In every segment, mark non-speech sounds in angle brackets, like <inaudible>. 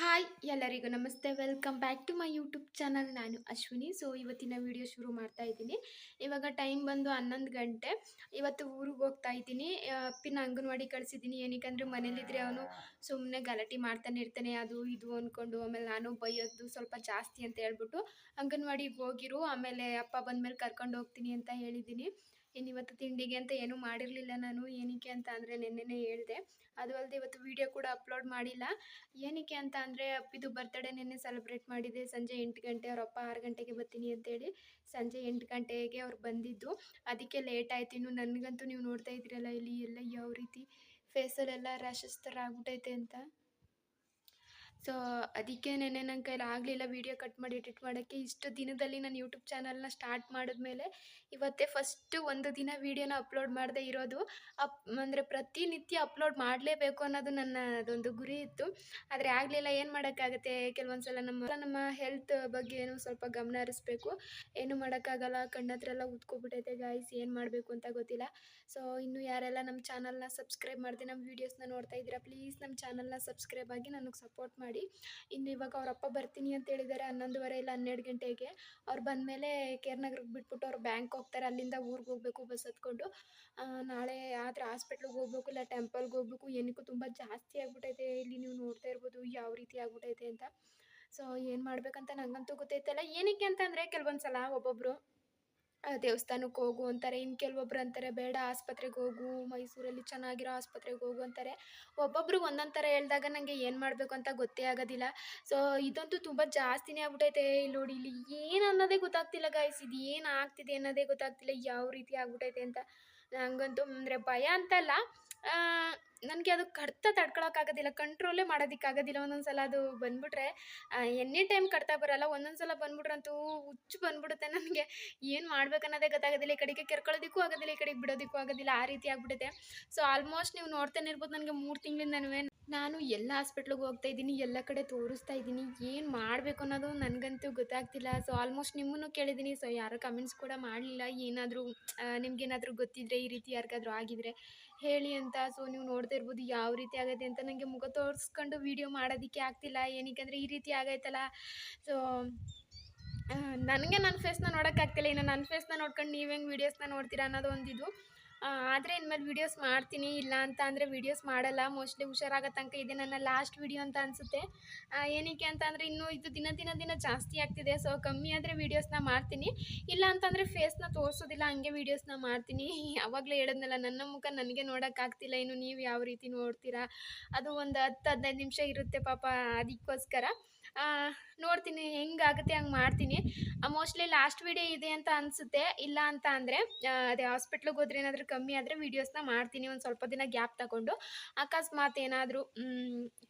Hi ಎಲ್ಲರಿಗೂ ನಮಸ್ತೆ. Welcome back to my YouTube channel ನಾನು ಅಶ್ವಿನಿ. ಸೊ ಇವತ್ತಿನ ವಿಡಿಯೋ ಶುರು ಮಾಡ್ತಾ ಇದ್ದೀನಿ. ಇವಾಗ ಟೈಮ್ ಬಂದು ಹನ್ನೊಂದು ಗಂಟೆ. ಇವತ್ತು ಊರಿಗೆ ಹೋಗ್ತಾ ಇದ್ದೀನಿ. ಅಪ್ಪಿನ ಅಂಗನವಾಡಿ ಕಳಿಸಿದ್ದೀನಿ. ಏನಕ್ಕಂದ್ರೆ ಮನೇಲಿದ್ರೆ ಅವನು ಸುಮ್ಮನೆ ಗಲಾಟೆ ಮಾಡ್ತಾನೆ ಇರ್ತಾನೆ. ಅದು ಇದು ಅಂದ್ಕೊಂಡು ಆಮೇಲೆ ನಾನು ಬೈಯೋದು ಸ್ವಲ್ಪ ಜಾಸ್ತಿ ಅಂತ ಹೇಳ್ಬಿಟ್ಟು ಅಂಗನವಾಡಿಗೆ ಹೋಗಿರು. ಆಮೇಲೆ ಅಪ್ಪ ಬಂದಮೇಲೆ ಕರ್ಕೊಂಡು ಹೋಗ್ತೀನಿ ಅಂತ ಹೇಳಿದ್ದೀನಿ. ಇನ್ನು ಇವತ್ತು ತಿಂಡಿಗೆ ಅಂತ ಏನೂ ಮಾಡಿರಲಿಲ್ಲ ನಾನು, ಏನಕ್ಕೆ ಅಂತ ಅಂದರೆ ನೆನ್ನೆನೇ ಹೇಳಿದೆ. ಅದು ಅಲ್ಲದೆ ಇವತ್ತು ವಿಡಿಯೋ ಕೂಡ ಅಪ್ಲೋಡ್ ಮಾಡಿಲ್ಲ. ಏನಕ್ಕೆ ಅಂತ ಅಂದರೆ ಅಪ್ಪಿದು ಬರ್ತ್ಡೇ ನಿನ್ನೆ ಸೆಲೆಬ್ರೇಟ್ ಮಾಡಿದೆ. ಸಂಜೆ ಎಂಟು ಗಂಟೆ, ಅವ್ರ ಅಪ್ಪ ಆರು ಗಂಟೆಗೆ ಬರ್ತೀನಿ ಅಂತೇಳಿ ಸಂಜೆ ಎಂಟು ಗಂಟೆಗೆ ಅವ್ರು ಬಂದಿದ್ದು. ಅದಕ್ಕೆ ಲೇಟ್ ಆಯ್ತು. ಇನ್ನು ನನಗಂತೂ ನೀವು ನೋಡ್ತಾ ಇದ್ದೀರಲ್ಲ, ಇಲ್ಲಿ ಎಲ್ಲ ಯಾವ ರೀತಿ ಫೇಸಲ್ಲೆಲ್ಲ ರ್ಯಾಶಸ್ ಥರ ಆಗ್ಬಿಟ್ಟೈತೆ ಅಂತ. ಸೊ ಅದಕ್ಕೆ ನೆನ್ನೆ ನನ್ನ ಕೈಲಿ ಆಗಲಿಲ್ಲ ವೀಡಿಯೋ ಕಟ್ ಮಾಡಿ ಎಡಿಟ್ ಮಾಡೋಕ್ಕೆ. ಇಷ್ಟು ದಿನದಲ್ಲಿ ನಾನು ಯೂಟ್ಯೂಬ್ ಚಾನಲ್ನ ಸ್ಟಾರ್ಟ್ ಮಾಡಿದ್ಮೇಲೆ ಇವತ್ತೇ ಫಸ್ಟು ಒಂದು ದಿನ ವೀಡಿಯೋನ ಅಪ್ಲೋಡ್ ಮಾಡದೇ ಇರೋದು. ಅಪ್, ಅಂದರೆ ಪ್ರತಿನಿತ್ಯ ಅಪ್ಲೋಡ್ ಮಾಡಲೇಬೇಕು ಅನ್ನೋದು ನನ್ನ ಅದೊಂದು ಗುರಿ ಇತ್ತು. ಆದರೆ ಆಗಲಿಲ್ಲ, ಏನು ಮಾಡೋಕ್ಕಾಗುತ್ತೆ? ಕೆಲವೊಂದು ಸಲ ನಮ್ಮ ನಮ್ಮ ಹೆಲ್ತ್ ಬಗ್ಗೆ ಏನು ಸ್ವಲ್ಪ ಗಮನ ಹರಿಸ್ಬೇಕು. ಏನು ಮಾಡೋಕ್ಕಾಗಲ್ಲ ಕಣ್ಣತ್ರ ಎಲ್ಲ ಉತ್ಕೊಬಿಟ್ಟೈತೆ ಗಾಯ್ಸ್ ಏನು ಮಾಡಬೇಕು ಅಂತ ಗೊತ್ತಿಲ್ಲ. ಸೊ ಇನ್ನು ಯಾರೆಲ್ಲ ನಮ್ಮ ಚಾನಲ್ನ ಸಬ್ಸ್ಕ್ರೈಬ್ ಮಾಡಿದೆ, ನಮ್ಮ ವೀಡಿಯೋಸ್ನ ನೋಡ್ತಾ ಇದ್ದೀರಾ ಪ್ಲೀಸ್ ನಮ್ಮ ಚಾನಲ್ನ ಸಬ್ಸ್ಕ್ರೈಬ್ ಆಗಿ ನನಗೆ ಸಪೋರ್ಟ್ ಮಾಡಿ. ಇನ್ನು ಇವಾಗ ಅವರಪ್ಪ ಬರ್ತೀನಿ ಅಂತ ಹೇಳಿದ್ದಾರೆ ಹನ್ನೊಂದುವರೆ ಇಲ್ಲ ಹನ್ನೆರಡು ಗಂಟೆಗೆ. ಅವ್ರು ಬಂದಮೇಲೆ ಕೇರ್ನಗರಕ್ಕೆ ಬಿಟ್ಬಿಟ್ಟು ಅವ್ರು ಬ್ಯಾಂಕ್ ಹೋಗ್ತಾರೆ. ಅಲ್ಲಿಂದ ಊರಿಗೆ ಹೋಗಬೇಕು ಬಸ್ ಹತ್ಕೊಂಡು. ನಾಳೆ ಆದರೆ ಹಾಸ್ಪಿಟ್ಲಿಗೆ ಹೋಗ್ಬೇಕು, ಇಲ್ಲ ಟೆಂಪಲ್ಗೆ ಹೋಗ್ಬೇಕು. ಏನಕ್ಕೂ ತುಂಬ ಜಾಸ್ತಿ ಆಗ್ಬಿಟ್ಟೈತೆ ಇಲ್ಲಿ ನೀವು ನೋಡ್ತಾ ಇರ್ಬೋದು ಯಾವ ರೀತಿ ಆಗ್ಬಿಟ್ಟೈತೆ ಅಂತ. ಸೊ ಏನು ಮಾಡ್ಬೇಕಂತ ನಂಗಂತೂ ಗೊತ್ತೈತಲ್ಲ. ಏನಕ್ಕೆ ಅಂತಂದರೆ ಕೆಲವೊಂದು ಸಲ ಒಬ್ಬೊಬ್ಬರು ದೇವಸ್ಥಾನಕ್ಕೆ ಹೋಗು ಅಂತಾರೆ. ಇನ್ನು ಕೆಲವೊಬ್ರು ಅಂತಾರೆ, ಬೇಡ, ಆಸ್ಪತ್ರೆಗೆ ಹೋಗು, ಮೈಸೂರಲ್ಲಿ ಚೆನ್ನಾಗಿರೋ ಆಸ್ಪತ್ರೆಗೆ ಹೋಗು ಅಂತಾರೆ. ಒಬ್ಬೊಬ್ಬರು ಒಂದೊಂದು ಥರ ಹೇಳಿದಾಗ ನನಗೆ ಏನು ಮಾಡಬೇಕು ಅಂತ ಗೊತ್ತೇ ಆಗೋದಿಲ್ಲ. ಸೊ ಇದಂತೂ ತುಂಬ ಜಾಸ್ತಿನೇ ಆಗ್ಬಿಟ್ಟೈತೆ ಇಲ್ಲಿ ನೋಡಿ, ಇಲ್ಲಿ ಏನು ಅನ್ನೋದೇ ಗೊತ್ತಾಗ್ತಿಲ್ಲ ಗಾಯ್ಸ್ ಇದು ಏನು ಆಗ್ತಿದೆ ಅನ್ನೋದೇ ಗೊತ್ತಾಗ್ತಿಲ್ಲ. ಯಾವ ರೀತಿ ಆಗ್ಬಿಟ್ಟೈತೆ ಅಂತ. ನನಗಂತೂ ಅಂದರೆ ಭಯ ಅಂತಲ್ಲ. ನನಗೆ ಅದು ಕಡ್ತ ತಡ್ಕೊಳಕ್ಕಾಗೋದಿಲ್ಲ ಕಂಟ್ರೋಲೇ ಮಾಡೋದಕ್ಕಾಗೋದಿಲ್ಲ ಒಂದೊಂದು ಸಲ ಅದು ಬಂದ್ಬಿಟ್ರೆ ಎನಿ ಟೈಮ್ ಕಡ್ತಾ ಬರಲ್ಲ ಒಂದೊಂದು ಸಲ ಬಂದ್ಬಿಟ್ರಂತೂ ಹುಚ್ಚು ಬಂದ್ಬಿಡುತ್ತೆ ನನಗೆ. ಏನು ಮಾಡ್ಬೇಕನ್ನೋದೇ ಗೊತ್ತಾಗೋದಿಲ್ಲ, ಈ ಕಡೆಗೆ ಕೆರ್ಕೊಳ್ಳೋದಕ್ಕೂ ಆಗೋದಿಲ್ಲ, ಈ ಕಡೆಗೆ ಬಿಡೋದಕ್ಕೂ ಆಗೋದಿಲ್ಲ, ಆ ರೀತಿ ಆಗ್ಬಿಟ್ಟಿದೆ ಸೊ ಆಲ್ಮೋಸ್ಟ್ ನೀವು ನೋಡ್ತಾನೆ ಇರ್ಬೋದು ನನಗೆ ಮೂರು ತಿಂಗಳಿಂದನೂ ನಾನು ಎಲ್ಲ ಹಾಸ್ಪಿಟ್ಲಿಗೆ ಹೋಗ್ತಾ ಇದ್ದೀನಿ, ಎಲ್ಲ ಕಡೆ ತೋರಿಸ್ತಾ ಇದ್ದೀನಿ, ಏನು ಮಾಡಬೇಕು ಅನ್ನೋದು ನನಗಂತೂ ಗೊತ್ತಾಗ್ತಿಲ್ಲ. ಸೊ ಆಲ್ಮೋಸ್ಟ್ ನಿಮ್ಮನ್ನು ಕೇಳಿದ್ದೀನಿ. ಸೊ ಯಾರೋ ಕಮೆಂಟ್ಸ್ ಕೂಡ ಮಾಡಲಿಲ್ಲ. ಏನಾದರೂ ನಿಮ್ಗೇನಾದರೂ ಗೊತ್ತಿದ್ರೆ, ಈ ರೀತಿ ಯಾರಿಗಾದ್ರೂ ಆಗಿದ್ರೆ. ಹೇಳಿ ಅಂತ. ಸೊ ನೀವು ನೋಡ್ತಾ ಇರ್ಬೋದು ಯಾವ ರೀತಿ ಆಗೈತೆ ಅಂತ. ನನಗೆ ಮುಖ ತೋರಿಸ್ಕೊಂಡು ವೀಡಿಯೋ ಮಾಡೋದಕ್ಕೆ ಆಗ್ತಿಲ್ಲ. ಏನಕ್ಕೆ ಅಂದರೆ ಈ ರೀತಿ ಆಗೈತಲ್ಲ. ಸೊ ನನಗೆ ನನ್ನ ಫೇಸ್ನ ನೋಡೋಕ್ಕಾಗ್ತಿಲ್ಲ. ಇನ್ನು ನನ್ನ ಫೇಸ್ನ ನೋಡ್ಕೊಂಡು ನೀವು ಹೆಂಗೆ ವೀಡಿಯೋಸ್ನ ನೋಡ್ತೀರಾ ಅನ್ನೋದು ಒಂದಿದು. ಆದರೆ ಇನ್ಮೇಲೆ ವೀಡಿಯೋಸ್ ಮಾಡ್ತೀನಿ. ಇಲ್ಲ ಅಂತ ಅಂದರೆ ವೀಡಿಯೋಸ್ ಮಾಡಲ್ಲ. ಮೋಸ್ಟ್ಲಿ ಹುಷಾರಾಗೋ ತನಕ ಇದೆ ನನ್ನ ಲಾಸ್ಟ್ ವೀಡಿಯೋ ಅಂತ ಅನಿಸುತ್ತೆ. ಏನಕ್ಕೆ ಅಂತ ಅಂದರೆ ಇನ್ನೂ ಇದು ದಿನ ದಿನ ದಿನ ಜಾಸ್ತಿ ಆಗ್ತಿದೆ. ಸೊ ಕಮ್ಮಿ ಆದರೆ ವೀಡಿಯೋಸ್ನ ಮಾಡ್ತೀನಿ. ಇಲ್ಲ ಅಂತಂದರೆ ಫೇಸ್ನ ತೋರಿಸೋದಿಲ್ಲ, ಹಂಗೆ ವೀಡಿಯೋಸ್ನ ಮಾಡ್ತೀನಿ. <laughs> ಯಾವಾಗಲೇ ಹೇಳಿದ್ನಲ್ಲ, ನನ್ನ ಮುಖ ನನಗೆ ನೋಡೋಕ್ಕಾಗ್ತಿಲ್ಲ ಇನ್ನು ನೀವು ಯಾವ ರೀತಿ ನೋಡ್ತೀರಾ? ಅದು ಒಂದು ಹತ್ತು ಹದಿನೈದು ನಿಮಿಷ ಇರುತ್ತೆ ಪಾಪ, ಅದಕ್ಕೋಸ್ಕರ. ನೋಡ್ತೀನಿ ಹೆಂಗಾಗುತ್ತೆ ಹಂಗೆ ಮಾಡ್ತೀನಿ. ಮೋಸ್ಟ್ಲಿ ಲಾಸ್ಟ್ ವಿಡಿಯೋ ಇದೆ ಅಂತ ಅನಿಸುತ್ತೆ. ಇಲ್ಲ ಅಂತ ಅಂದರೆ ಅದೇ ಹಾಸ್ಪಿಟ್ಲಿಗೆ ಹೋದ್ರೆ ಏನಾದರೂ ಕಮ್ಮಿ ಆದರೆ ವೀಡಿಯೋಸ್ನ ಮಾಡ್ತೀನಿ, ಒಂದು ಸ್ವಲ್ಪ ದಿನ ಗ್ಯಾಪ್ ತಗೊಂಡು. ಅಕಸ್ಮಾತ್ ಏನಾದರೂ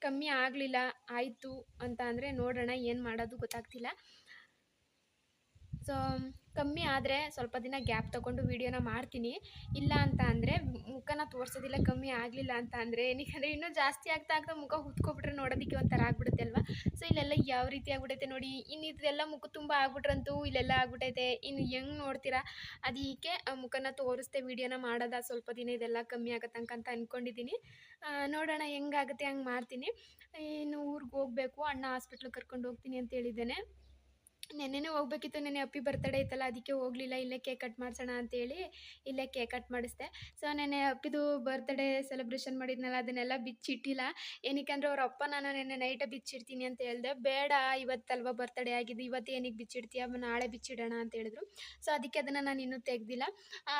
ಕಮ್ಮಿ ಆಗಲಿಲ್ಲ, ಆಯಿತು ಅಂತ ಅಂದರೆ ನೋಡೋಣ ಏನು ಮಾಡೋದು ಗೊತ್ತಾಗ್ತಿಲ್ಲ. ಸೊ ಕಮ್ಮಿ ಆದರೆ ಸ್ವಲ್ಪ ದಿನ ಗ್ಯಾಪ್ ತೊಗೊಂಡು ವೀಡಿಯೋನ ಮಾಡ್ತೀನಿ. ಇಲ್ಲ ಅಂತ ಅಂದರೆ ಮುಖನ ತೋರಿಸೋದಿಲ್ಲ, ಕಮ್ಮಿ ಆಗಲಿಲ್ಲ ಅಂತ ಅಂದರೆ ಏನಕ್ಕೆ ಇನ್ನೂ ಜಾಸ್ತಿ ಆಗ್ತಾ ಆಗ್ತಾ ಮುಖ ಹುತ್ಕೊಬಿಟ್ರೆ ನೋಡೋದಕ್ಕೆ ಒಂಥರ ಆಗ್ಬಿಡುತ್ತೆ ಅಲ್ವಾ? ಸೊ ಇಲ್ಲೆಲ್ಲ ಯಾವ ರೀತಿ ಆಗ್ಬಿಟ್ಟೈತೆ ನೋಡಿ ಇನ್ನು ಇದೆಲ್ಲ ಮುಖ ತುಂಬ ಆಗ್ಬಿಟ್ರಂತೂ ಇಲ್ಲೆಲ್ಲ ಆಗ್ಬಿಟೈತೆ ಇನ್ನು ಹೆಂಗೆ ನೋಡ್ತೀರಾ? ಅದಕ್ಕೆ ಮುಖನ ತೋರಿಸ್ದೆ ವೀಡಿಯೋನ ಮಾಡೋದ ಸ್ವಲ್ಪ ದಿನ ಇದೆಲ್ಲ ಕಮ್ಮಿ ಆಗೋ ಅಂತ ಅಂದ್ಕೊಂಡಿದ್ದೀನಿ ನೋಡೋಣ ಹೆಂಗಾಗುತ್ತೆ ಹಂಗೆ ಮಾಡ್ತೀನಿ. ಇನ್ನು ಊರಿಗೆ ಹೋಗಬೇಕು, ಅಣ್ಣ ಹಾಸ್ಪಿಟ್ಲಿಗೆ ಕರ್ಕೊಂಡು ಹೋಗ್ತೀನಿ ಅಂತ ಹೇಳಿದ್ದೇನೆ. ನೆನ್ನೆನೇ ಹೋಗ್ಬೇಕಿತ್ತು, ನೆನ್ನೆ ಅಪ್ಪಿ ಬರ್ತಡೇ ಇತ್ತಲ್ಲ ಅದಕ್ಕೆ ಹೋಗಲಿಲ್ಲ, ಇಲ್ಲೇ ಕೇಕ್ ಕಟ್ ಮಾಡಿಸೋಣ ಅಂತೇಳಿ ಇಲ್ಲೇ ಕೇಕ್ ಕಟ್ ಮಾಡಿಸ್ದೆ. ಸೊ ನೆನ್ನೆ ಅಪ್ಪಿದು ಬರ್ತ್ಡೇ ಸೆಲೆಬ್ರೇಷನ್ ಮಾಡಿದ್ನಲ್ಲ, ಅದನ್ನೆಲ್ಲ ಬಿಚ್ಚಿಟ್ಟಿಲ್ಲ. ಏನಕ್ಕೆ ಅವ್ರ ಅಪ್ಪ ನಾನು ನೆನ್ನೆ ನೈಟೇ ಬಿಚ್ಚಿಡ್ತೀನಿ ಅಂತ ಹೇಳ್ದೆ. ಬೇಡ, ಇವತ್ತಲ್ವ ಬರ್ತಡೇ ಆಗಿದೆ ಇವತ್ತು ಏನಕ್ಕೆ ಬಿಚ್ಚಿಡ್ತೀಯ, ನಾಳೆ ಬಿಚ್ಚಿಡೋಣ ಅಂತ ಹೇಳಿದ್ರು. ಸೊ ಅದಕ್ಕೆ ಅದನ್ನು ನಾನು ಇನ್ನೂ ತೆಗ್ದಿಲ್ಲ.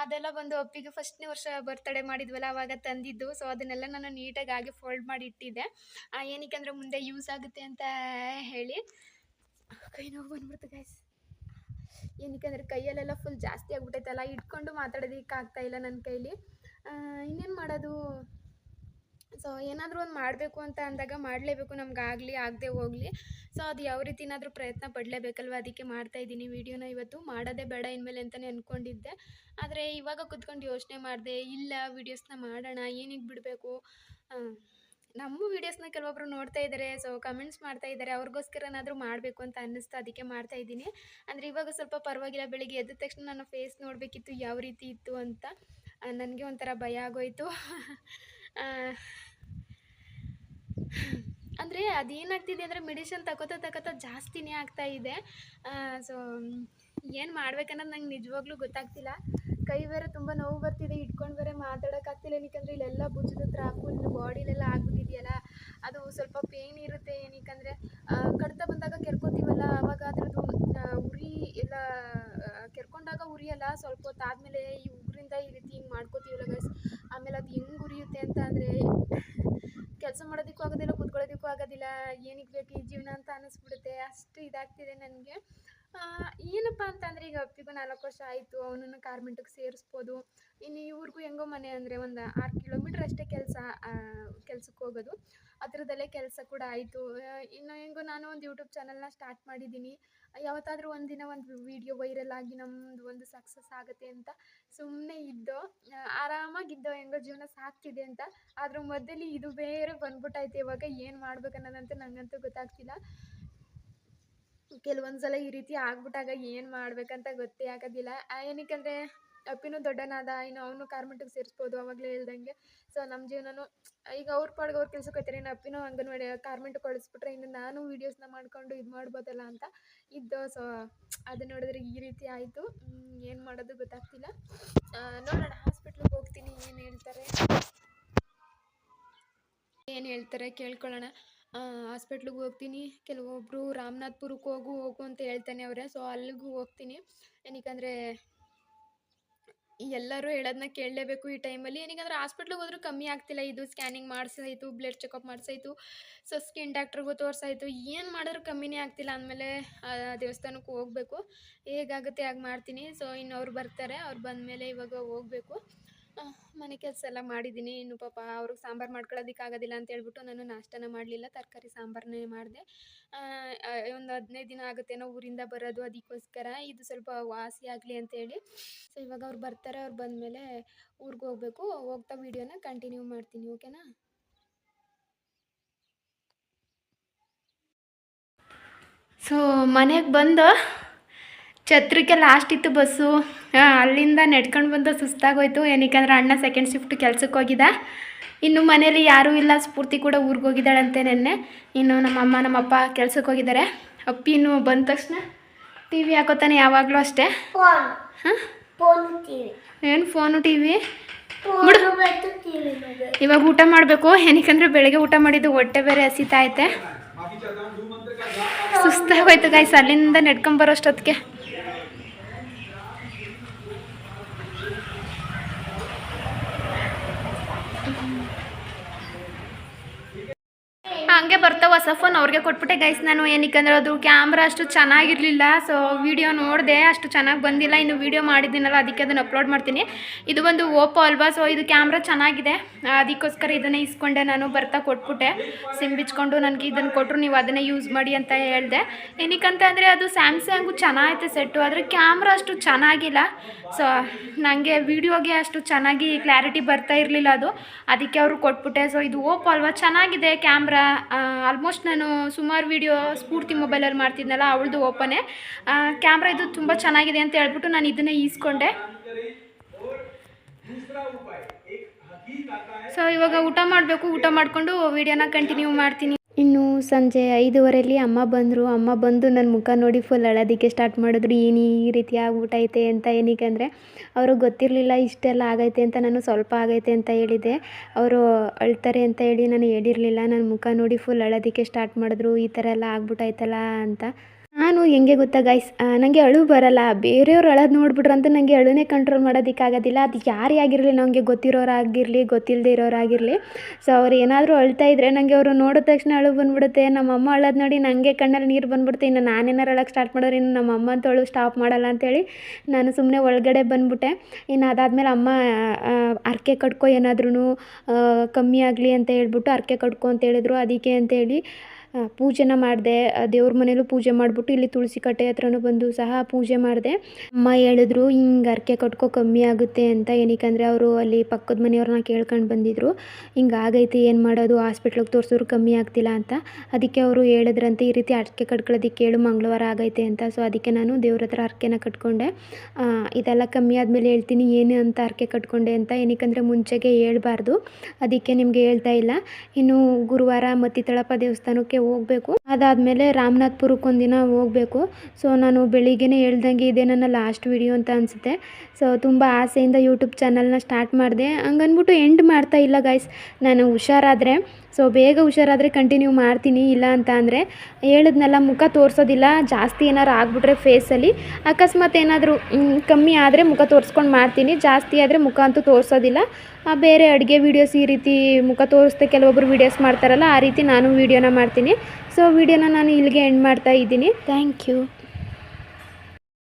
ಅದೆಲ್ಲ ಒಂದು ಅಪ್ಪಿಗೆ ಫಸ್ಟ್ನೇ ವರ್ಷ ಬರ್ತ್ಡೇ ಮಾಡಿದ್ವಲ್ಲ, ಅವಾಗ ತಂದಿದ್ದು. ಸೊ ಅದನ್ನೆಲ್ಲ ನಾನು ನೀಟಾಗಿ ಹಾಗೆ ಫೋಲ್ಡ್ ಮಾಡಿ ಇಟ್ಟಿದ್ದೆ. ಏನಕ್ಕೆ ಅಂದರೆ ಮುಂದೆ ಯೂಸ್ ಆಗುತ್ತೆ ಅಂತ ಹೇಳಿ. ಕೈ ನೋವು ಬಂದ್ಬಿಡ್ತು ಗೈಸ್ ಏನಕ್ಕೆ ಕೈಯಲ್ಲೆಲ್ಲ ಫುಲ್ ಜಾಸ್ತಿ ಆಗ್ಬಿಟ್ಟೈತಲ್ಲ ಇಟ್ಕೊಂಡು ಮಾತಾಡೋದಕ್ಕೆ ಇಲ್ಲ ನನ್ನ ಕೈಲಿ. ಇನ್ನೇನು ಮಾಡೋದು? ಸೊ ಏನಾದರೂ ಒಂದು ಮಾಡಬೇಕು ಅಂತ ಅಂದಾಗ ಮಾಡಲೇಬೇಕು, ನಮ್ಗೆ ಆಗಲಿ, ಆಗದೆ ಹೋಗಲಿ. ಸೊ ಅದು ಯಾವ ರೀತಿನಾದರೂ ಪ್ರಯತ್ನ ಪಡಲೇಬೇಕಲ್ವ? ಅದಕ್ಕೆ ಮಾಡ್ತಾ ಇದ್ದೀನಿ ವೀಡಿಯೋನ ಇವತ್ತು. ಮಾಡೋದೇ ಬೇಡ ಇನ್ಮೇಲೆ ಅಂತಲೇ ಅಂದ್ಕೊಂಡಿದ್ದೆ ಆದರೆ ಇವಾಗ ಕುತ್ಕೊಂಡು ಯೋಚನೆ ಮಾಡಿದೆ, ಇಲ್ಲ ವೀಡಿಯೋಸ್ನ ಮಾಡೋಣ ಏನಕ್ಕೆ ಬಿಡಬೇಕು? ನಮ್ಮ ವೀಡಿಯೋಸ್ನ ಕೆಲವೊಬ್ರು ನೋಡ್ತಾ ಇದ್ದಾರೆ ಸೊ ಕಮೆಂಟ್ಸ್ ಮಾಡ್ತಾ ಇದ್ದಾರೆ ಅವ್ರಿಗೋಸ್ಕರನಾದರೂ ಮಾಡಬೇಕು ಅಂತ ಅನ್ನಿಸ್ತು, ಅದಕ್ಕೆ ಮಾಡ್ತಾ ಇದ್ದೀನಿ. ಅಂದರೆ ಇವಾಗ ಸ್ವಲ್ಪ ಪರವಾಗಿಲ್ಲ, ಬೆಳಿಗ್ಗೆ ಎದ್ದ ತಕ್ಷಣ ನನ್ನ ಫೇಸ್ ನೋಡಬೇಕಿತ್ತು, ಯಾವ ರೀತಿ ಇತ್ತು ಅಂತ. ನನಗೆ ಒಂಥರ ಭಯ ಆಗೋಯಿತು. ಅಂದರೆ ಅದೇನಾಗ್ತಿದೆ ಅಂದರೆ ಮೆಡಿಷನ್ ತಗೋತಾ ತಗೋತಾ ಜಾಸ್ತಿನೇ ಆಗ್ತಾ ಇದೆ. ಸೊ ಏನು ಮಾಡ್ಬೇಕನ್ನೋದು ನಂಗೆ ನಿಜವಾಗ್ಲೂ ಗೊತ್ತಾಗ್ತಿಲ್ಲ. ಕೈ ಬೇರೆ ತುಂಬ ನೋವು ಬರ್ತಿದೆ ಇಟ್ಕೊಂಡು ಬೇರೆ ಮಾತಾಡೋಕ್ಕಾಗ್ತಿಲ್ಲ ಏನಕ್ಕಂದರೆ ಇಲ್ಲೆಲ್ಲ ಭುಜದ ಹತ್ರ ನಿಮ್ಮ ಬಾಡಿಲೆಲ್ಲ ಆಗ್ಬಿಟ್ಟಿದೆಯಲ್ಲ, ಅದು ಸ್ವಲ್ಪ ಪೇನ್ ಇರುತ್ತೆ ಏನಕ್ಕಂದರೆ ಕಡ್ತ ಬಂದಾಗ ಕೆರ್ಕೋತೀವಲ್ಲ ಆವಾಗ ಅದ್ರದ್ದು ಉರಿ ಎಲ್ಲ ಕೆರ್ಕೊಂಡಾಗ ಉರಿಯಲ್ಲ, ಸ್ವಲ್ಪ ಹೊತ್ತು ಆದಮೇಲೆ ಈ ಉಗ್ರಿಂದ ಈ ರೀತಿ ಹಿಂಗೆ ಮಾಡ್ಕೋತೀವಲ್ಲ ಗೈಸ್ ಆಮೇಲೆ ಅದು ಹೆಂಗೆ ಉರಿಯುತ್ತೆ ಅಂತ ಅಂದರೆ, ಕೆಲಸ ಮಾಡೋದಕ್ಕೂ ಆಗೋದಿಲ್ಲ, ಕೂತ್ಕೊಳ್ಳೋದಕ್ಕೂ ಆಗೋದಿಲ್ಲ ಏನಕ್ಕೆ ಬೇಕು ಈ ಜೀವನ ಅಂತ ಅನ್ನಿಸ್ಬಿಡುತ್ತೆ ಅಷ್ಟು ಇದಾಗ್ತಿದೆ ನನಗೆ. ಏನಪ್ಪ ಅಂತಂದರೆ ಈಗ ಅಪ್ಪಿಗೂ ನಾಲ್ಕು ವರ್ಷ ಆಯಿತು, ಅವನನ್ನು ಕಾರ್ಮೆಂಟಿಗೆ ಸೇರಿಸ್ಬೋದು. ಇನ್ನು ಇವ್ರಿಗೂ ಹೆಂಗೋ ಮನೆ ಅಂದರೆ ಒಂದು ಆರು ಕಿಲೋಮೀಟ್ರ್ ಅಷ್ಟೇ ಕೆಲಸ ಕೆಲ್ಸಕ್ಕೆ ಹೋಗೋದು. ಹತ್ರದಲ್ಲೇ ಕೆಲಸ ಕೂಡ ಆಯಿತು. ಇನ್ನು ಹೆಂಗೋ ನಾನು ಒಂದು ಯೂಟ್ಯೂಬ್ ಚಾನಲ್ನ ಸ್ಟಾರ್ಟ್ ಮಾಡಿದ್ದೀನಿ. ಯಾವತ್ತಾದರೂ ಒಂದಿನ ಒಂದು ವಿಡಿಯೋ ವೈರಲ್ ಆಗಿ ನಮ್ಮದು ಒಂದು ಸಕ್ಸಸ್ ಆಗುತ್ತೆ ಅಂತ ಸುಮ್ಮನೆ ಇದ್ದೋ ಆರಾಮಾಗಿ ಆರಾಮಾಗಿದ್ದೋ ಹೆಂಗೋ ಜೀವನ ಸಾಕ್ತಿದೆ ಅಂತ. ಆದರೂ ಮಧ್ಯದಲ್ಲಿ ಇದು ಬೇರೆ ಬಂದ್ಬಿಟ್ಟೈತೆ ಇವಾಗ ಏನು ಮಾಡ್ಬೇಕನ್ನೋದಂತೂ ನನಗಂತೂ ಗೊತ್ತಾಗ್ತಿಲ್ಲ. ಕೆಲವೊಂದು ಸಲ ಈ ರೀತಿ ಆಗ್ಬಿಟ್ಟಾಗ ಏನು ಮಾಡ್ಬೇಕಂತ ಗೊತ್ತೇ ಆಗೋದಿಲ್ಲ. ಏನಕ್ಕಂದ್ರೆ, ಅಪ್ಪಿನು ದೊಡ್ಡನಾದ, ಇನ್ನು ಅವನು ಕಾರ್ಮೆಂಟಿಗೆ ಸೇರಿಸ್ಬೋದು, ಅವಾಗಲೇ ಹೇಳ್ದಂಗೆ. ಸೊ ನಮ್ಮ ಜೀವನನು, ಈಗ ಅವ್ರ ಪಾಡ್ಗೆ ಅವ್ರ ಕೆಲ್ಸಕ್ಕೆ ಇನ್ನು ಅಪ್ಪಿನೂ ಅಂಗನವಾಡಿ ಕಾರ್ಮೆಂಟಿಗೆ ಕಳಿಸ್ಬಿಟ್ರೆ ಇನ್ನು ನಾನು ವೀಡಿಯೋಸ್ನ ಮಾಡ್ಕೊಂಡು ಇದು ಮಾಡ್ಬೋದಲ್ಲ ಅಂತ ಇದ್ದು ಸೊ ಅದು ನೋಡಿದ್ರೆ ಈ ರೀತಿ ಆಯಿತು. ಏನು ಮಾಡೋದು ಗೊತ್ತಾಗ್ತಿಲ್ಲ. ನೋಡೋಣ ಹಾಸ್ಪಿಟ್ಲಿಗೆ ಹೋಗ್ತೀನಿ, ಏನು ಹೇಳ್ತಾರೆ? ಏನು ಹೇಳ್ತಾರೆ ಕೇಳ್ಕೊಳ್ಳೋಣ. ಹಾಸ್ಪಿಟ್ಲಿಗೆ ಹೋಗ್ತೀನಿ. ಕೆಲವೊಬ್ಬರು ರಾಮನಾಥ್ಪುರಕ್ಕೆ ಹೋಗು ಹೋಗು ಅಂತ ಹೇಳ್ತಾನೆ ಅವರೇ. ಸೊ ಅಲ್ಲಿಗೂ ಹೋಗ್ತೀನಿ. ಏನಕ್ಕಂದರೆ, ಎಲ್ಲರೂ ಹೇಳೋದನ್ನ ಕೇಳಲೇಬೇಕು ಈ ಟೈಮಲ್ಲಿ ಏನಕ್ಕಂದ್ರೆ ಹಾಸ್ಪಿಟ್ಲಿಗೆ ಹೋದ್ರೂ ಕಮ್ಮಿ ಆಗ್ತಿಲ್ಲ. ಇದು ಸ್ಕ್ಯಾನಿಂಗ್ ಮಾಡಿಸಾಯಿತು ಬ್ಲಡ್ ಚೆಕಪ್ ಮಾಡಿಸಾಯಿತು. ಸೊ ಸ್ಕಿನ್ ಡಾಕ್ಟ್ರಿಗೂ ತೋರಿಸಾಯಿತು. ಏನು ಮಾಡಿದ್ರೂ ಕಮ್ಮಿನೇ ಆಗ್ತಿಲ್ಲ. ಅಂದಮೇಲೆ ದೇವಸ್ಥಾನಕ್ಕೆ ಹೋಗಬೇಕು. ಹೇಗಾಗುತ್ತೆ, ಹಾಗೆ ಮಾಡ್ತೀನಿ. ಸೊ ಇನ್ನು ಅವ್ರು ಬರ್ತಾರೆ. ಅವ್ರು ಬಂದಮೇಲೆ ಇವಾಗ ಹೋಗಬೇಕು. ಮನೆ ಕೆಲಸ ಎಲ್ಲ ಮಾಡಿದ್ದೀನಿ. ಇನ್ನು ಪಾಪ ಅವ್ರಿಗೆ ಸಾಂಬಾರು ಮಾಡ್ಕೊಳ್ಳೋದಕ್ಕೆ ಆಗೋದಿಲ್ಲ ಅಂತ ಹೇಳ್ಬಿಟ್ಟು ನಾನು ನಾಷ್ಟನ ಮಾಡಲಿಲ್ಲ. ತರಕಾರಿ ಸಾಂಬಾರನ್ನೇ ಮಾಡಿದೆ. ಒಂದು ಹದಿನೈದು ದಿನ ಆಗುತ್ತೇನೋ ಊರಿಂದ ಬರೋದು ಅದಕ್ಕೋಸ್ಕರ ಇದು ಸ್ವಲ್ಪ ವಾಸಿ ಆಗಲಿ ಅಂತೇಳಿ ಸೊ ಇವಾಗ ಅವ್ರು ಬರ್ತಾರೆ. ಅವ್ರು ಬಂದಮೇಲೆ ಊರಿಗೆ ಹೋಗಬೇಕು. ಹೋಗ್ತಾ ವೀಡಿಯೋನ ಕಂಟಿನ್ಯೂ ಮಾಡ್ತೀನಿ. ಓಕೆನಾ? ಸೊ ಮನೆಗೆ ಬಂದು ಛತ್ರಕ್ಕೆ ಲಾಸ್ಟ್ ಇತ್ತು ಬಸ್ಸು ಅಲ್ಲಿಂದ ನಡ್ಕೊಂಡು ಬಂದು ಸುಸ್ತಾಗೋಯ್ತು. ಏನಕ್ಕಂದ್ರೆ ಅಣ್ಣ ಸೆಕೆಂಡ್ ಶಿಫ್ಟ್ ಕೆಲ್ಸಕ್ಕೆ ಹೋಗಿದ್ದ ಇನ್ನು ಮನೇಲಿ ಯಾರೂ ಇಲ್ಲ. ಸ್ಫೂರ್ತಿ ಕೂಡ ಊರಿಗೆ ಹೋಗಿದ್ದಾಳಂತೆ ನೆನ್ನೆ. ಇನ್ನು ನಮ್ಮ ಅಮ್ಮ ನಮ್ಮಪ್ಪ ಕೆಲ್ಸಕ್ಕೆ ಹೋಗಿದ್ದಾರೆ. ಅಪ್ಪಿ ಇನ್ನು ಬಂದ ತಕ್ಷಣ ಟಿ ವಿ ಹಾಕೋತಾನೆ ಯಾವಾಗಲೂ ಅಷ್ಟೇ. ಹಾಂ? ಫೋನ್ ಏನು ಫೋನು ಟಿ ವಿ ಇವಾಗ ಊಟ ಮಾಡಬೇಕು. ಏನಕ್ಕಂದ್ರೆ ಬೆಳಗ್ಗೆ ಊಟ ಮಾಡಿದ್ದು ಹೊಟ್ಟೆ ಬೇರೆ ಹಸಿತಾ ಐತೆ. ಸುಸ್ತಾಗೋಯ್ತು ಗಾಯ್ಸ್ ಅಲ್ಲಿಂದ ನಡ್ಕೊಂಬರೋಷ್ಟೊತ್ತಿಗೆ you. ಹಂಗೆ ಬರ್ತಾವ ಹೊಸ ಫೋನ್ ಅವ್ರಿಗೆ ಕೊಟ್ಬಿಟ್ಟೆ. ಗೈಸ್ ನಾನು ಏನಕ್ಕಂದ್ರೆ ಅದು ಕ್ಯಾಮ್ರಾ ಅಷ್ಟು ಚೆನ್ನಾಗಿರಲಿಲ್ಲ. ಸೊ ವಿಡಿಯೋ ನೋಡಿದೆ. ಅಷ್ಟು ಚೆನ್ನಾಗಿ ಬಂದಿಲ್ಲ. ಇನ್ನು ವೀಡಿಯೋ ಮಾಡಿದ್ದೀನಲ್ಲ, ಅದಕ್ಕೆ ಅದನ್ನು ಅಪ್ಲೋಡ್ ಮಾಡ್ತೀನಿ. ಇದು ಒಂದು ಓಪೋ ಅಲ್ವಾ? ಸೊ ಇದು ಕ್ಯಾಮ್ರಾ ಚೆನ್ನಾಗಿದೆ. ಅದಕ್ಕೋಸ್ಕರ ಇದನ್ನೇ ಇಸ್ಕೊಂಡೆ. ನಾನು ಬರ್ತಾ ಕೊಟ್ಬಿಟ್ಟೆ. ಸಿಮ್ ಬಿಚ್ಕೊಂಡು ನನಗೆ ಇದನ್ನು ಕೊಟ್ಟರು ನೀವು ಅದನ್ನೇ ಯೂಸ್ ಮಾಡಿ ಅಂತ ಹೇಳಿದೆ. ಏನಕ್ಕಂತ ಅಂದರೆ ಅದು ಸ್ಯಾಮ್ಸಂಗು ಚೆನ್ನಾಗೈತೆ ಸೆಟ್ಟು ಆದರೆ ಕ್ಯಾಮ್ರಾ ಅಷ್ಟು ಚೆನ್ನಾಗಿಲ್ಲ. ಸೊ ನನಗೆ ವಿಡಿಯೋಗೆ ಅಷ್ಟು ಚೆನ್ನಾಗಿ ಕ್ಲಾರಿಟಿ ಬರ್ತಾ ಇರಲಿಲ್ಲ ಅದು. ಅದಕ್ಕೆ ಅವರು ಕೊಟ್ಬಿಟ್ಟೆ. ಸೊ ಇದು ಓಪೋ ಅಲ್ವಾ? ಚೆನ್ನಾಗಿದೆ ಕ್ಯಾಮ್ರಾ ಆಲ್ಮೋಸ್ಟ್ ನಾನು ಸುಮಾರು ವೀಡಿಯೋ ಸ್ಫೂರ್ತಿ ಮೊಬೈಲಲ್ಲಿ ಮಾಡ್ತಿದ್ನಲ್ಲ, ಅವಳದು ಓಪನೇ ಕ್ಯಾಮ್ರಾ ಇದು ತುಂಬ ಚೆನ್ನಾಗಿದೆ ಅಂತ ಹೇಳ್ಬಿಟ್ಟು ನಾನು ಇದನ್ನೇ ಈಸ್ಕೊಂಡೆ. ಸೊ ಇವಾಗ ಊಟ ಮಾಡಬೇಕು, ಊಟ ಮಾಡಿಕೊಂಡು ವೀಡಿಯೋನ ಕಂಟಿನ್ಯೂ ಮಾಡ್ತೀನಿ. ಇನ್ನು ಸಂಜೆ ಐದುವರೆಯಲ್ಲಿ ಅಮ್ಮ ಬಂದರು. ಅಮ್ಮ ಬಂದು ನನ್ನ ಮುಖ ನೋಡಿ ಫುಲ್ ಅಳೋದಕ್ಕೆ ಸ್ಟಾರ್ಟ್ ಮಾಡಿದ್ರು. ಏನು ಈ ರೀತಿ ಆಗ್ಬಿಟ್ಟೈತೆ ಅಂತ ಏನಕ್ಕೆ ಅಂದರೆ ಅವ್ರಿಗೆ ಗೊತ್ತಿರಲಿಲ್ಲ ಇಷ್ಟೆಲ್ಲ ಆಗೈತೆ ಅಂತ ನಾನು ಸ್ವಲ್ಪ ಆಗೈತೆ ಅಂತ ಹೇಳಿದೆ. ಅವರು ಅಳ್ತಾರೆ ಅಂತ ಹೇಳಿ ನಾನು ಹೇಳಿರಲಿಲ್ಲ. ನನ್ನ ಮುಖ ನೋಡಿ ಫುಲ್ ಅಳೋದಕ್ಕೆ ಸ್ಟಾರ್ಟ್ ಮಾಡಿದ್ರು. ಈ ಥರ ಎಲ್ಲ ಆಗ್ಬಿಟ್ಟೈತಲ್ಲ ಅಂತ ನಾನು ಹೆಂಗೆ ಗೊತ್ತಾ ಗೈಸ್ ನನಗೆ ಅಳು ಬರಲ್ಲ. ಬೇರೆಯವ್ರು ಅಳೋದು ಅಂತ ನನಗೆ ಅಳುನೇ ಕಂಟ್ರೋಲ್ ಮಾಡೋದಕ್ಕಾಗೋದಿಲ್ಲ. ಅದು ಯಾರೇ ಆಗಿರಲಿ ನನಗೆ ಗೊತ್ತಿರೋರಾಗಿರಲಿ ಗೊತ್ತಿಲ್ಲದೆ ಇರೋರಾಗಿರಲಿ. ಸೊ ಅವ್ರು ಏನಾದರೂ ಅಳ್ತಾ ಇದ್ದರೆ ನನಗೆ ಅವರು ನೋಡಿದ ತಕ್ಷಣ ಅಳು ಬಂದ್ಬಿಡುತ್ತೆ. ನಮ್ಮಮ್ಮ ಅಳೋದು ನೋಡಿ ನನಗೆ ಕಣ್ಣಲ್ಲಿ ನೀರು ಬಂದ್ಬಿಡುತ್ತೆ ಇನ್ನು ನಾನೇನಾರು ಅಳಕ್ಕೆ ಸ್ಟಾರ್ಟ್ ಮಾಡೋರು ಇನ್ನು ನಮ್ಮ ಅಮ್ಮ ಅಂತ ಅಳು ಸ್ಟಾಪ್ ಮಾಡಲ್ಲ ಅಂತೇಳಿ ನಾನು ಸುಮ್ಮನೆ ಒಳಗಡೆ ಬಂದ್ಬಿಟ್ಟೆ. ಇನ್ನು ಅದಾದಮೇಲೆ ಅಮ್ಮ ಅರ್ಕೆ ಕಟ್ಕೊ ಏನಾದ್ರೂ ಕಮ್ಮಿ ಆಗಲಿ ಅಂತ ಹೇಳ್ಬಿಟ್ಟು ಅರ್ಕೆ ಕಟ್ಕೊ ಅಂತ ಹೇಳಿದ್ರು. ಅದಕ್ಕೆ ಅಂತೇಳಿ ಪೂಜೆನ ಮಾಡಿದೆ. ದೇವ್ರ ಮನೇಲೂ ಪೂಜೆ ಮಾಡಿಬಿಟ್ಟು ಇಲ್ಲಿ ತುಳಸಿ ಕಟ್ಟೆ ಹತ್ರನೂ ಬಂದು ಸಹ ಪೂಜೆ ಮಾಡಿದೆ. ಅಮ್ಮ ಹೇಳಿದ್ರು, ಹಿಂಗೆ ಅರ್ಕೆ ಕಟ್ಕೋ ಕಮ್ಮಿ ಆಗುತ್ತೆ ಅಂತ. ಏನಕ್ಕಂದರೆ ಅವರು ಅಲ್ಲಿ ಪಕ್ಕದ ಮನೆಯವ್ರನ್ನ ಕೇಳ್ಕೊಂಡು ಬಂದಿದ್ರು. ಹಿಂಗೆ ಆಗೈತೆ, ಏನು ಮಾಡೋದು? ಹಾಸ್ಪಿಟ್ಲಿಗೆ ತೋರಿಸಿದ್ರು ಕಮ್ಮಿ ಆಗ್ತಿಲ್ಲ ಅಂತ. ಅದಕ್ಕೆ ಅವರು ಹೇಳಿದ್ರಂತೆ, ಈ ರೀತಿ ಅರ್ಕೆ ಕಟ್ಕೊಳ್ಳೋದಕ್ಕೆ ಕೇಳು, ಮಂಗಳವಾರ ಆಗೈತೆ ಅಂತ. ಸೊ, ಅದಕ್ಕೆ ನಾನು ದೇವ್ರ ಹತ್ರ ಅರ್ಕೆನ ಕಟ್ಕೊಂಡೆ. ಇದೆಲ್ಲ ಕಮ್ಮಿ ಆದಮೇಲೆ ಹೇಳ್ತೀನಿ, ಏನು ಅಂತ ಅರ್ಕೆ ಕಟ್ಕೊಂಡೆ ಅಂತ? ಏನಕ್ಕಂದರೆ ಮುಂಚೆಗೆ ಹೇಳ್ಬಾರ್ದು. ಅದಕ್ಕೆ ನಿಮಗೆ ಹೇಳ್ತಾ ಇಲ್ಲ. ಇನ್ನು ಗುರುವಾರ ಮತ್ತಿತಳಪ್ಪ ದೇವಸ್ಥಾನಕ್ಕೆ ಹೋಗಬೇಕು. ಅದಾದ್ಮೇಲೆ ರಾಮನಾಥ್ಪುರಕ್ಕೆ ಒಂದಿನ ಹೋಗಬೇಕು. ಸೊ ನಾನು ಬೆಳಿಗ್ಗೆನೇ ಹೇಳ್ದಂಗೆ ಇದೇ ನನ್ನ ಲಾಸ್ಟ್ ವಿಡಿಯೋ ಅಂತ ಅನಿಸುತ್ತೆ. ಸೊ ತುಂಬ ಆಸೆಯಿಂದ ಯೂಟ್ಯೂಬ್ ಚಾನಲ್ನ ಸ್ಟಾರ್ಟ್ ಮಾಡಿದೆ. ಹಂಗನ್ಬಿಟ್ಟು ಎಂಡ್ ಮಾಡ್ತಾ ಇಲ್ಲ ಗಾಯ್ಸ್ ನಾನು ಹುಷಾರಾದರೆ. ಸೊ ಬೇಗ ಹುಷಾರಾದರೆ ಕಂಟಿನ್ಯೂ ಮಾಡ್ತೀನಿ, ಇಲ್ಲ ಅಂತ ಅಂದರೆ ಹೇಳಿದ್ನಲ್ಲ, ಮುಖ ತೋರಿಸೋದಿಲ್ಲ, ಜಾಸ್ತಿ ಏನಾರು ಆಗಿಬಿಟ್ರೆ ಫೇಸಲ್ಲಿ ಅಕಸ್ಮಾತ್ ಏನಾದರೂ ಕಮ್ಮಿ ಆದರೆ ಮುಖ ತೋರಿಸ್ಕೊಂಡು ಮಾಡ್ತೀನಿ, ಜಾಸ್ತಿ ಆದರೆ ಮುಖ ಅಂತೂ ತೋರಿಸೋದಿಲ್ಲ. ಬೇರೆ ಅಡುಗೆ ವೀಡಿಯೋಸ್ ಈ ರೀತಿ ಮುಖ ತೋರಿಸ್ದೆ ಕೆಲವೊಬ್ಬರು ವೀಡಿಯೋಸ್ ಮಾಡ್ತಾರಲ್ಲ, ಆ ರೀತಿ ನಾನು ವೀಡಿಯೋನ ಮಾಡ್ತೀನಿ. ಸೊ ವೀಡಿಯೋನ ನಾನು ಇಲ್ಲಿಗೆ ಎಂಡ್ ಮಾಡ್ತಾ ಇದ್ದೀನಿ. Thank you